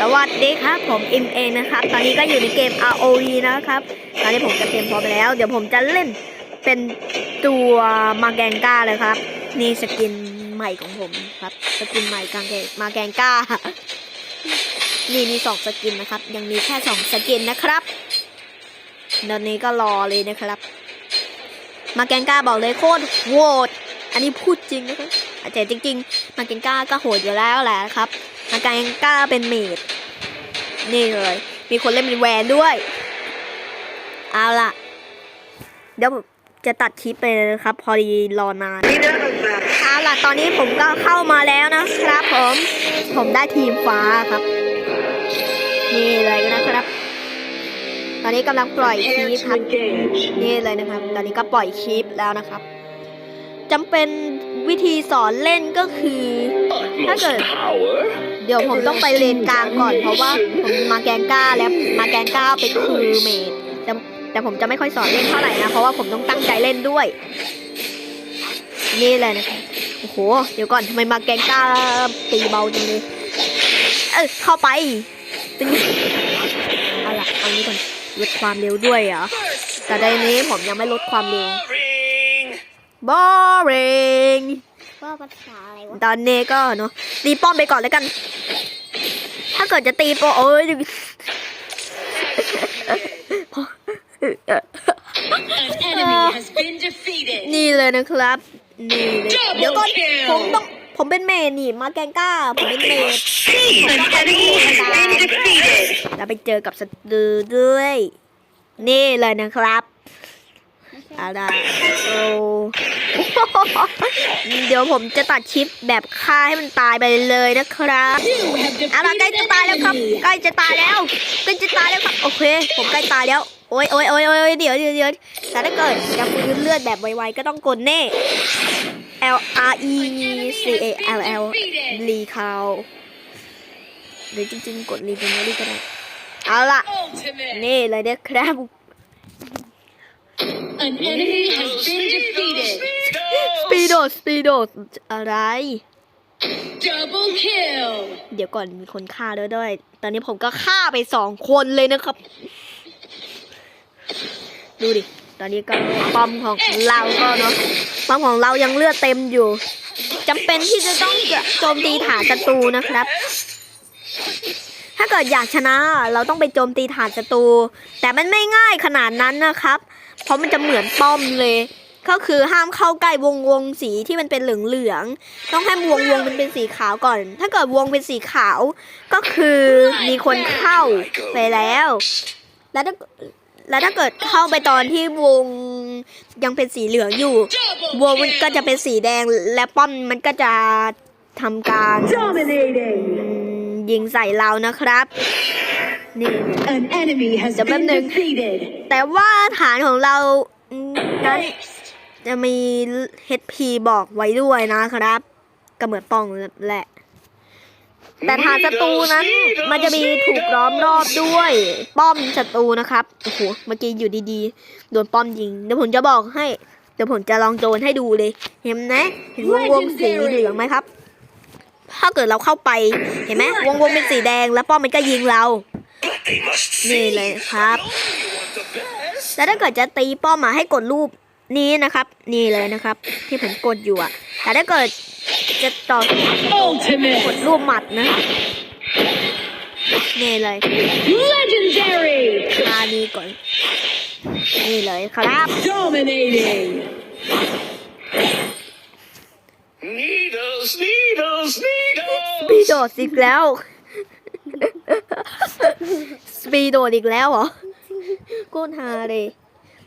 สวัสดีครับ ผมอิมเองนะครับ ตอนนี้ก็อยู่ในเกม ROV นะครับ ตอนนี้ผมจะเตรียมพร้อมไปแล้ว เดี๋ยวผมจะเล่นเป็นตัวมาแกงก้าเลยครับ นี่สกินใหม่ของผมครับ สกินใหม่กางเกงมาแกงก้า นี่มีสองสกินนะครับ ยังมีแค่สองสกินนะครับตอนนี้ก็รอเลยนะครับ มาแกงก้าบอกเลยโคตรโหด อันนี้พูดจริงนะครับแต่จริง ๆ มาแกงก้าก็โหดอยู่แล้วแหละครับ มาแกงก้าเป็นเมดนี่เลย มีคนเล่นเป็นแวนด้วย เอาล่ะ เดี๋ยวผมจะตัดคลิปไปเลยนะครับ พอดีรอนานเอาล่ะ ตอนนี้ผมก็เข้ามาแล้วนะครับผม ผมได้ทีมฟ้าครับ นี่เลยนะครับ ตอนนี้กำลังปล่อยคลิปครับ นี่เลยนะครับ ตอนนี้ก็ปล่อยคลิปแล้วนะครับจำเป็นวิธีสอนเล่นก็คือ ถ้าเกิด เดี๋ยวผมต้องไปเลนกลางก่อน เพราะว่าผมมาแกงก้าแล้วมาแกงก้าเป็นคือเมดแต่แต่ผมจะไม่ค่อยสอนเล่นเท่าไหร่นะเพราะว่าผมต้องตั้งใจเล่นด้วย นี่เลยนะครับโอ้โห เดี๋ยวก่อนทำไมมาแกงก้าตีเบาจังเลยเออเข้าไปตึงเอาล่ะเอานี้ก่อนลดความเร็วด้วยเหรอแต่ในนี้ผมยังไม่ลดความเร็ว boring ว่าภาษาอะไรวะตอนนี้ก็เนาะตีป้อมไปก่อนแล้วกัน ถ้าเกิดจะตีป้อมโอ้ย An enemy has been defeated. นี่เลยนะครับ นี่เลย Double เดี๋ยวก่อน kill ผมต้องผมเป็นเมดนี่มาแกงก้า ผมเป็นเมด An enemy has been defeated. แล้วไปเจอกับสตูด้วย นี่เลยนะครับเอาล่ะโอ้เดี๋ยวผมจะตัดชิปแบบฆ่าให้มันตายไปเลยนะครับเอาล่ะใกล้จะตายแล้วครับ ใกล้จะตายแล้วใกล้จะตายแล้วครับ โอเค ผมใกล้ตายแล้ว โอ้ยโอ้ยโอ้ยโอ้ยเดี๋ยวเดี๋ยวเดี๋ยวแต่ถ้าเกิดจะฟื้นเลือดแบบไวๆก็ต้องกดเน่ L R E C A L L รีคาวหรือจริงๆ กดรีเป็นไม่รีก็ได้ เอาล่ะ นี่เลยนะครับ An enemy has been defeated. สปีโดสปีโดอะไร Double kill. เดี๋ยวก่อนมีคนฆ่าด้วยด้วย ตอนนี้ผมก็ฆ่าไปสองคนเลยนะครับ ดูดิ ตอนนี้ก็ป้อมของเราก็เนาะป้อมของเรายังเลือดเต็มอยู่จำเป็นที่จะต้องโจมตีฐานศัตรูนะครับ ถ้าเกิดอยากชนะเราต้องไปโจมตีฐานศัตรูแต่มันไม่ง่ายขนาดนั้นนะครับ เพราะมันจะเหมือนป้อมเลย ก็คือห้ามเข้าใกล้วงวงสีที่มันเป็นเหลืองเหลืองต้องให้วงวงมันเป็นสีขาวก่อน ถ้าเกิดวงเป็นสีขาว ก็คือมีคนเข้าไปแล้ว แล้วถ้าแล้วถ้าเกิดเข้าไปตอนที่วงยังเป็นสีเหลืองอยู่ วงมันก็จะเป็นสีแดงและป้อมมันก็จะทำการยิงใส่เรานะครับ An enemy has Dạ, bấm been đừng. defeated. แต่ว่าฐานของเราอืมนั้นจะมี HP บอกไว้ด้วยนะครับก็เหมือนป้องแหละ แต่ฐานศัตรูนั้นมันจะมีถูกล้อมรอบด้วย ป้อมศัตรูนะครับโอ้โหเมื่อกี้อยู่ดีๆโดนป้อมยิงเดี๋ยวผมจะบอกให้เดี๋ยวผมจะลองโจนให้ดูเลย เห็นไหมเห็นวงวงสีเหลืองไหมครับ ถ้าเกิดเราเข้าไปเห็นไหมวงวงเป็นสีแดงแล้วป้อมมันก็ยิงเรา นี่เลยครับ แล้วถ้าเกิดจะตีป้อมมาให้กดรูปนี้นะครับ นี่เลยนะครับ ที่ผมกดอยู่อะแต่ถ้าเกิดจะต่อ Ultimate. กดรูปหมัดนะนี่เลย Legendary. คานี้ก่อน นี่เลยครับ Dominating. Needles, needles, ส needles. ปีโดดอีกแล้ว สปีโดดอีกแล้วเหรอโคตรฮาเลย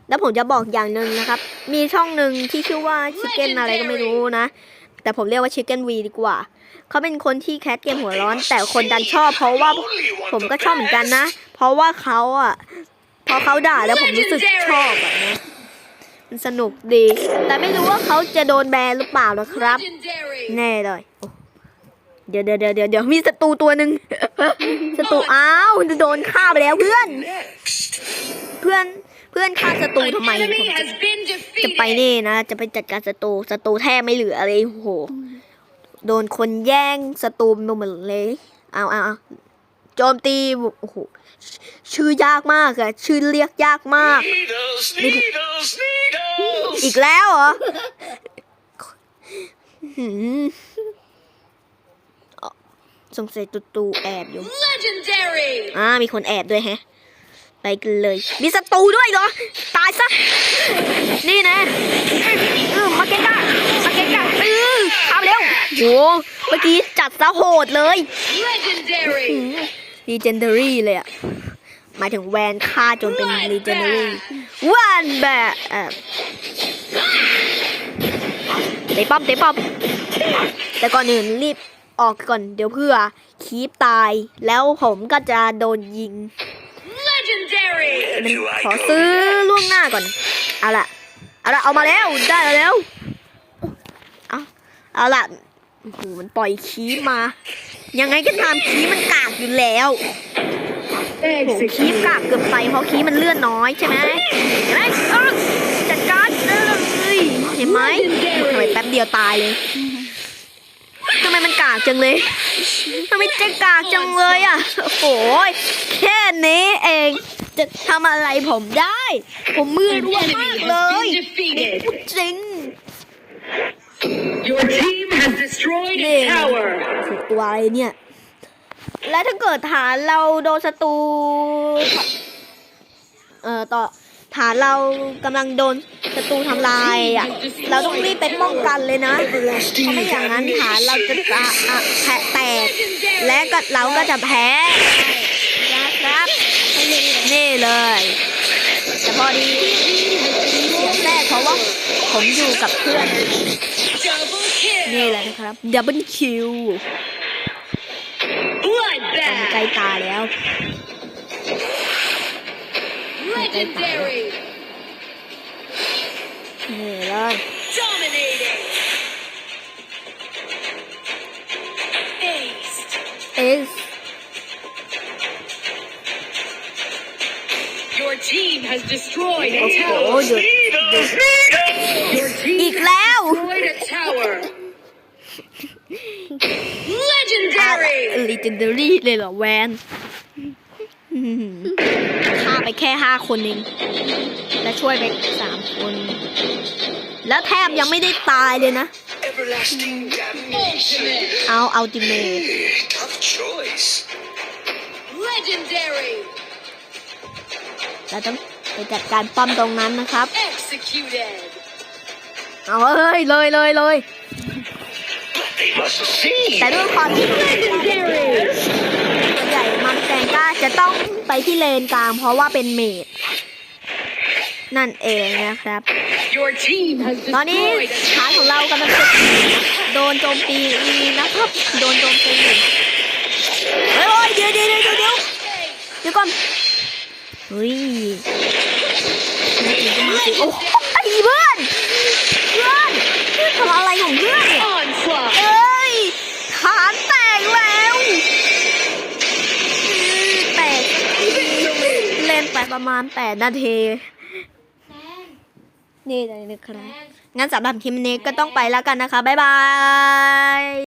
แล้วผมจะบอกอย่างหนึ่งนะครับ มีช่องหนึ่งที่ชื่อว่าชิคเก้นอะไรก็ไม่รู้นะ แต่ผมเรียกว่าชิคเก้นวีดีกว่า เขาเป็นคนที่แคสเกมหัวร้อน แต่คนดันชอบ เพราะว่าผมก็ชอบเหมือนกันนะ เพราะว่าเขาอะ พอเขาด่าแล้วผมรู้สึกชอบอะนะมันสนุกดี แต่ไม่รู้ว่าเขาจะโดนแบนหรือเปล่านะครับ แน่เลยโอ้ เดี๋ยวเดี๋ยวเดี๋ยวเดี๋ยวเดี๋ยวมีศัตรูตัวหนึ่งศัตรูอ้าวโดนฆ่าไปแล้วเพื่อน เพื่อนเพื่อนฆ่าศัตรู An ทำไมผม enemy จะ has been จะไป defeated. นี่นะ จะไปจัดการศัตรูศัตรูแทบไม่เหลือเลยโอ้โหโดนคนแย่งศัตรูไปหมดเลยเอาเอาเอาโจมตีโอ้โหชื่อยากมากอะชื่อเรียกยากมาก Needles, needles, needles. อีกแล้วเหรอหืมอ๋อ สงสัยตูตูแอบอยู่ Legendary. อ่า มีคนแอบด้วยแฮะ ไปกันเลย มีศัตรูด้วยเหรอ ตายซะ นี่นะเออมาเกะกะมาเกะกะเออเอาเร็วโหเมื่อกี้จัดซะโหดเลย Legendary. ลีเจนดารี่เลยอะหมายถึงแวนฆ่าจนเป็นลีเจนดารี่วันแบบเอ่อเตะป้อมเตะป้อมแต่ก่อนอื่นรีบ ออกก่อนเดี๋ยวเพื่อคีปตาย แล้วผมก็จะโดนยิง Legendary. Where มัน do I ขอ go ซื้อ now? ล่วงหน้าก่อน เอาละเอาละเอามาแล้วได้แล้วเอาเอาละโอ้โหมันปล่อยคีปมา ยังไงก็ตามคีปมันกากอยู่แล้วโอ้โหคีบกากเกือบไปเพราะคีบมันเลื่อนน้อยใช่ไหมเห็นไหมเอ้าจัดการเลยเห็นไหมทำไมแป๊บเดียวตายเลยทำไมมันกากจังเลยทำไมเจ๊กากจังเลยอะโอ้โหแค่นี้เองจะทำอะไรผมได้ ผมมือ An รัว enemy มาก has เลย been defeated. จริง Your team has destroyed a Yeah. tower. ถูกตัวอะไรเนี่ย และถ้าเกิดฐานเราโดนศัตรูเอ่อต่อ ฐานเรากำลังโดนศัตรูทำลายอะ เราต้องรีบไปป้องกันเลยนะเพราะไม่อย่างนั้นฐานเราจะจะอะแผลแตก และก็เราก็จะแพ้นะครับนี่เลยแต่พอดีเสียแทรกเพราะว่าผมอยู่กับเพื่อน Double นี่ kill. เลยนะครับดับเบิลคิวตอนนี้ใกล้ Bloodbath. ตายแล้ว Legendary. นี่เลย Dominating. Aced. เอส Your team has destroyed a Okay. tower. Oh, good. Needles, needles. Your team อีกแล้ว destroyed a tower. อะ Legendary. legendary เลยเหรอแวนอืมฆ่า ไปแค่ห้าคนเอง และช่วยไปสามคน แล้วแทบยังไม่ได้ตายเลยนะ Everlasting damnation. Ultimate. เอาเอาติเมต Tough choice. Legendary. เราต้องไปจัดการป้อมตรงนั้นนะครับ Executed. เอาเฮ้ยเลยเลยเลย They must have seen. แต่ด้วยความที่ Legendary. ส่วนใหญ่ มังแกงก้าจะต้องไปที่เลนกลาง เพราะว่าเป็นเมดนั่นเองนะครับ Your team has ตอนนี้ destroyed a ฐานของเรากำลังจะโดนโจมตีนะครับ โดนโจมตีเฮ้ยเดี๋ยวเดี๋ยวเดี๋ยวเดี๋ยวเดี๋ยวเดี๋ยวก่อนเฮ้ยน่ากินก็มาสิโอ้ไอ้เพื่อนเพื่อนเพื่อนทำอะไรของเพื่อนเนี่ย onslaught. เอ้ยฐานแตกแล้วอืมแตกเล่นไป ประมาณแปดนาทีนี่เลยนะครับงั้นสำหรับคลิปนี้ก็ต้องไปแล้วกันนะคะ บ๊ายบาย